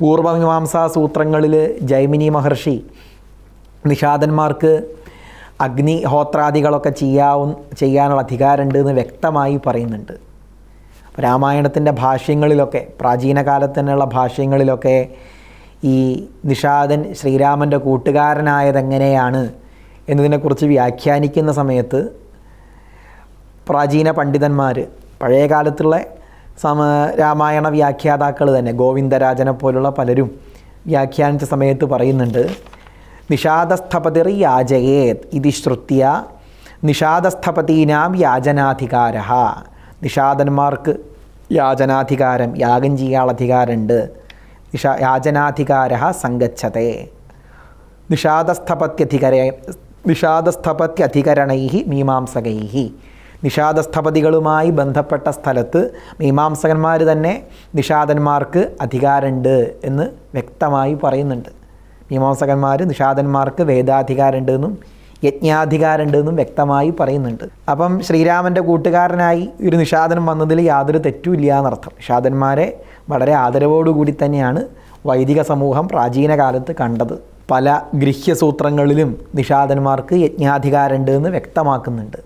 പൂർവമീമാംസാ സൂത്രങ്ങളിൽ ജൈമിനി മഹർഷി നിഷാദന്മാർക്ക് അഗ്നിഹോത്രാദികളൊക്കെ ചെയ്യാവും ചെയ്യാനുള്ള അധികാരമുണ്ട് എന്ന് വ്യക്തമായി പറയുന്നുണ്ട്. രാമായണത്തിന്റെ ഭാഷ്യങ്ങളിലൊക്കെ പ്രാചീന കാലത്ത് തന്നെയുള്ള ഭാഷ്യങ്ങളിലൊക്കെ ഈ നിഷാദൻ ശ്രീരാമന്റെ കൂട്ടുകാരനായതെങ്ങനെയാണ് എന്നതിനെക്കുറിച്ച് വ്യാഖ്യാനിക്കുന്ന സമയത്ത് പ്രാചീന പണ്ഡിതന്മാർ പഴയ കാലത്തുള്ള സമ രാമായണ വ്യാഖ്യാതാക്കൾ തന്നെ. ഗോവിന്ദരാജനെ പോലുള്ള പലരും വ്യാഖ്യാനിച്ച സമയത്ത് പറയുന്നുണ്ട് നിഷാദസ്ഥപതിർ യാജയേത് ഇതി ശ്രുത്യ നിഷാദസ്ഥപതീനാം യാചനാധികാര നിഷാദന്മാർക്ക് യാചനാധികാരം യാഗം ചെയ്യാനുള്ള അധികാരമുണ്ട്. നിഷാ യാചനാധികാര സങ്കച്ഛതേ നിഷാദസ്ഥപത്യധികര നിഷാദസ്ഥപത്യധികരണൈ മീമാംസകൈ നിഷാദസ്ഥപതികളുമായി ബന്ധപ്പെട്ട സ്ഥലത്ത് മീമാംസകന്മാർ തന്നെ നിഷാദന്മാർക്ക് അധികാരമുണ്ട് എന്ന് വ്യക്തമായി പറയുന്നുണ്ട്. മീമാംസകന്മാർ നിഷാദന്മാർക്ക് വേദാധികാരമുണ്ട് എന്നും യജ്ഞാധികാരമുണ്ട് എന്നും വ്യക്തമായി പറയുന്നുണ്ട്. അപ്പം ശ്രീരാമന്റെ കൂട്ടുകാരനായി ഒരു നിഷാദൻ വന്നതിൽ യാതൊരു തെറ്റുമില്ല എന്നർത്ഥം. നിഷാദന്മാരെ വളരെ ആദരവോടുകൂടി തന്നെയാണ് വൈദിക സമൂഹം പ്രാചീന കാലത്ത് കണ്ടത്. പല ഗൃഹ്യസൂത്രങ്ങളിലും നിഷാദന്മാർക്ക് യജ്ഞാധികാരമുണ്ട് എന്ന് വ്യക്തമാക്കുന്നുണ്ട്.